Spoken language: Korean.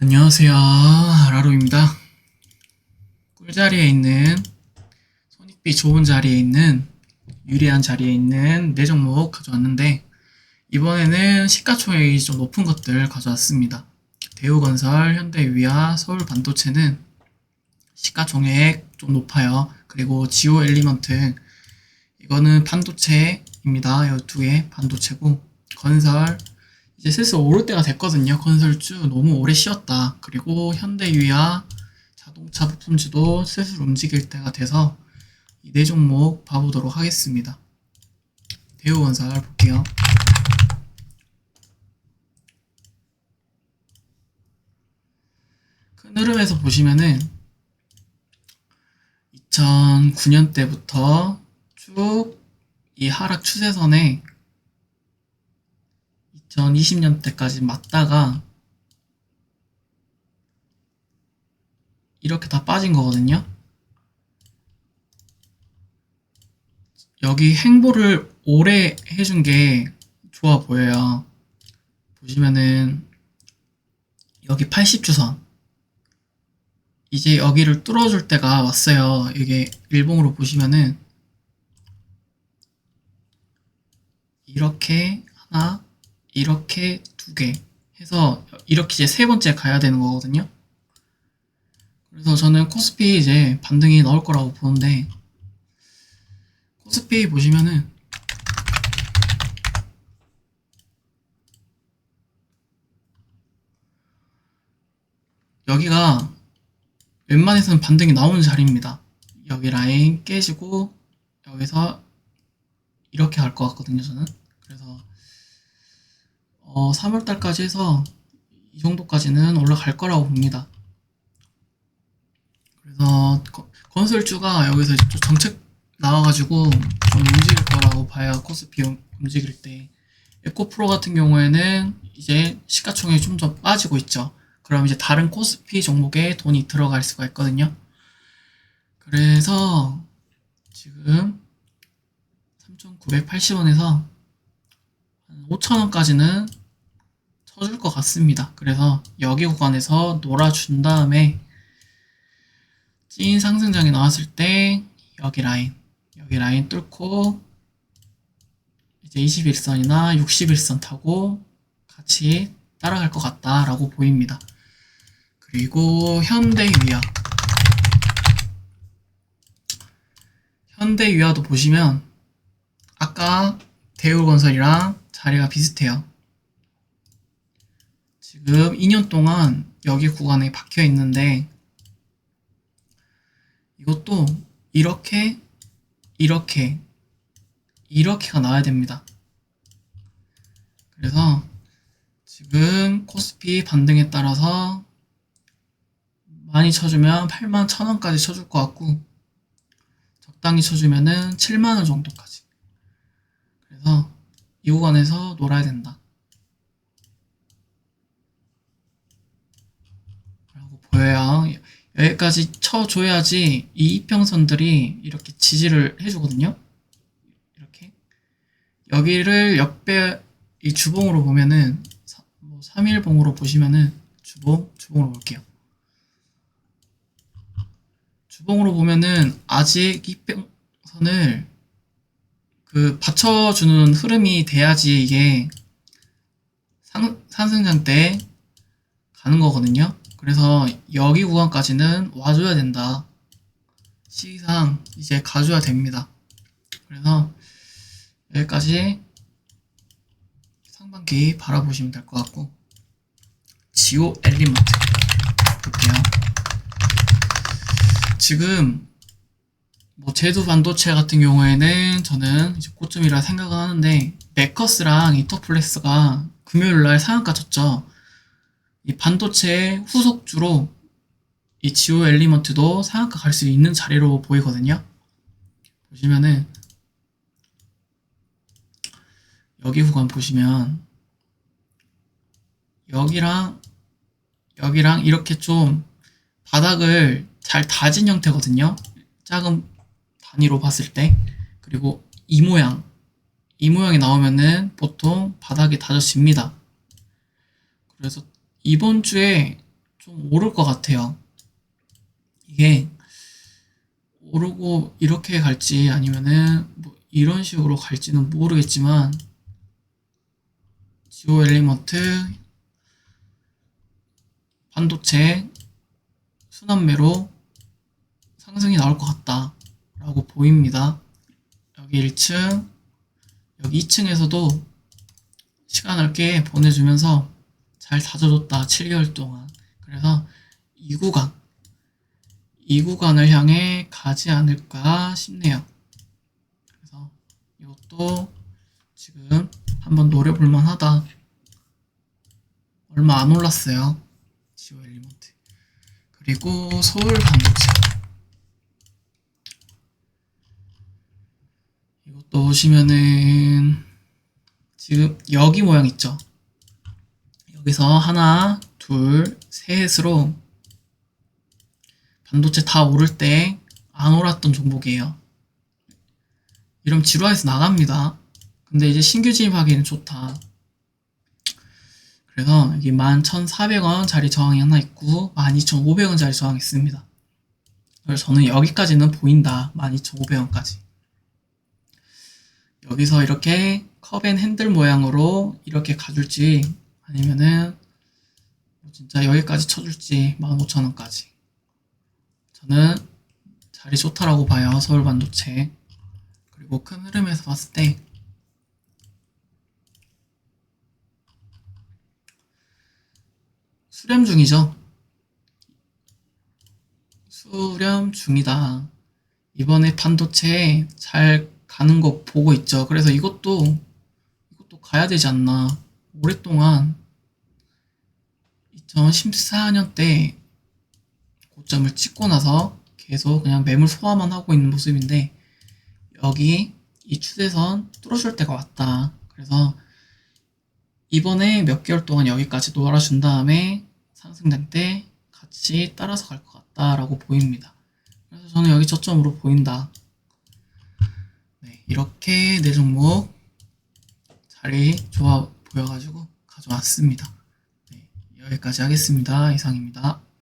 안녕하세요. 라로입니다. 꿀자리에 있는 손익비 좋은 자리에 있는 유리한 자리에 있는 네 종목 가져왔는데 이번에는 시가총액이 좀 높은 것들 가져왔습니다. 대우건설, 현대유야, 서울반도체는 시가총액 좀 높아요. 그리고 지오 엘리먼트 이거는 반도체입니다. 이 두 개 반도체고 건설 이제 슬슬 오를 때가 됐거든요. 건설주 너무 오래 쉬었다. 그리고 현대유야 자동차 부품주도 슬슬 움직일 때가 돼서 이 네 종목 봐보도록 하겠습니다. 대우건설 볼게요. 큰 흐름에서 보시면은 2009년 때부터 쭉 이 하락 추세선에 2020년 때까지 맞다가 이렇게 다 빠진 거거든요. 여기 행보를 오래 해준 게 좋아 보여요. 보시면은 여기 80주선 이제 여기를 뚫어줄 때가 왔어요. 이게 일봉으로 보시면은 이렇게 하나 이렇게 두 개 해서 이렇게 이제 세 번째 가야 되는 거거든요. 그래서 저는 코스피 이제 반등이 나올 거라고 보는데 코스피 보시면은 여기가 웬만해서는 반등이 나오는 자리입니다. 여기 라인 깨지고 여기서 이렇게 갈 것 같거든요, 저는. 그래서 어, 3월달까지 해서 이 정도까지는 올라갈 거라고 봅니다. 그래서 거- 건설주가 여기서 정책 나와가지고 좀 움직일 거라고 봐요. 코스피 움- 움직일 때. 에코프로 같은 경우에는 이제 시가총액이 좀 더 빠지고 있죠. 그럼 이제 다른 코스피 종목에 돈이 들어갈 수가 있거든요. 그래서 지금 3,980원에서 5,000원까지는 쳐줄 것 같습니다. 그래서 여기 구간에서 놀아준 다음에 찐 상승장이 나왔을 때 여기 라인, 여기 라인 뚫고 이제 21선이나 61선 타고 같이 따라갈 것 같다라고 보입니다. 그리고 현대유야. 현대유야도 보시면 아까 대우건설이랑 자리가 비슷해요. 지금 2년 동안 여기 구간에 박혀 있는데 이것도 이렇게 이렇게 이렇게가 나와야 됩니다. 그래서 지금 코스피 반등에 따라서 많이 쳐주면 8만 1000원까지 쳐줄 것 같고 적당히 쳐주면은 7만원 정도까지 그래서 이 구간에서 놀아야 된다 라고 보여요. 여기까지 쳐줘야지 이 이평선들이 이렇게 지지를 해주거든요. 이렇게. 여기를 역배 이 주봉으로 보면은 사- 뭐 3일봉으로 보시면은 주봉 주봉으로 볼게요. 주봉으로 보면은 아직 이평선을 그 받쳐주는 흐름이 돼야지 이게 상, 상승장 때 가는 거거든요. 그래서 여기 구간까지는 와줘야 된다. 시기상 이제 가줘야 됩니다. 그래서 여기까지 상반기 바라보시면 될 것 같고 지오 엘리먼트 볼게요. 지금 뭐 제두 반도체 같은 경우에는 저는 이제 고점이라 생각을 하는데 메커스랑 인터플렉스가 금요일 날 상한가 쳤죠. 이 반도체 후속주로 이 지오 엘리먼트도 상한가 갈 수 있는 자리로 보이거든요. 보시면은 여기 구간 보시면 여기랑 여기랑 이렇게 좀 바닥을 잘 다진 형태거든요. 작은 단위로 봤을 때 그리고 이 모양 이 모양이 나오면은 보통 바닥이 다져집니다. 그래서 이번 주에 좀 오를 것 같아요. 이게 오르고 이렇게 갈지 아니면은 뭐 이런 식으로 갈지는 모르겠지만 지오 엘리먼트 반도체 순환매로 상승이 나올 것 같다라고 보입니다. 여기 1층, 여기 2층에서도 시간을 꽤 보내주면서 잘 다져줬다 7개월 동안. 그래서 이 구간, 이 구간을 향해 가지 않을까 싶네요. 그래서 이것도 지금 한번 노려볼 만하다. 얼마 안 올랐어요. 지오 엘리먼트. 그리고 서울 반도체. 이것도 보시면은 지금 여기 모양 있죠? 여기서 하나, 둘, 셋으로 반도체 다 오를 때 안 올랐던 종목이에요. 이러면 지루해서 나갑니다. 근데 이제 신규 진입하기에는 좋다. 그래서 여기 11,400원짜리 저항이 하나 있고 12,500원짜리 저항이 있습니다. 그래서 저는 여기까지는 보인다. 12,500원까지. 여기서 이렇게 컵앤 핸들 모양으로 이렇게 가줄지 아니면은 뭐 진짜 여기까지 쳐줄지 15,000원까지. 저는 자리 좋다라고 봐요. 서울 반도체. 그리고 큰 흐름에서 봤을 때 수렴 중이죠. 수렴 중이다. 이번에 반도체 잘 가는 거 보고 있죠. 그래서 이것도 이것도 가야 되지 않나. 오랫동안 2014년 때 고점을 찍고 나서 계속 그냥 매물 소화만 하고 있는 모습인데 여기 이 추세선 뚫어줄 때가 왔다. 그래서 이번에 몇 개월 동안 여기까지 놀아준 다음에 상승된 때 같이 따라서 갈 것 같다라고 보입니다. 그래서 저는 여기 저점으로 보인다. 네, 이렇게 내 종목 자리 좋아 보여가지고 가져왔습니다. 네, 여기까지 하겠습니다. 이상입니다.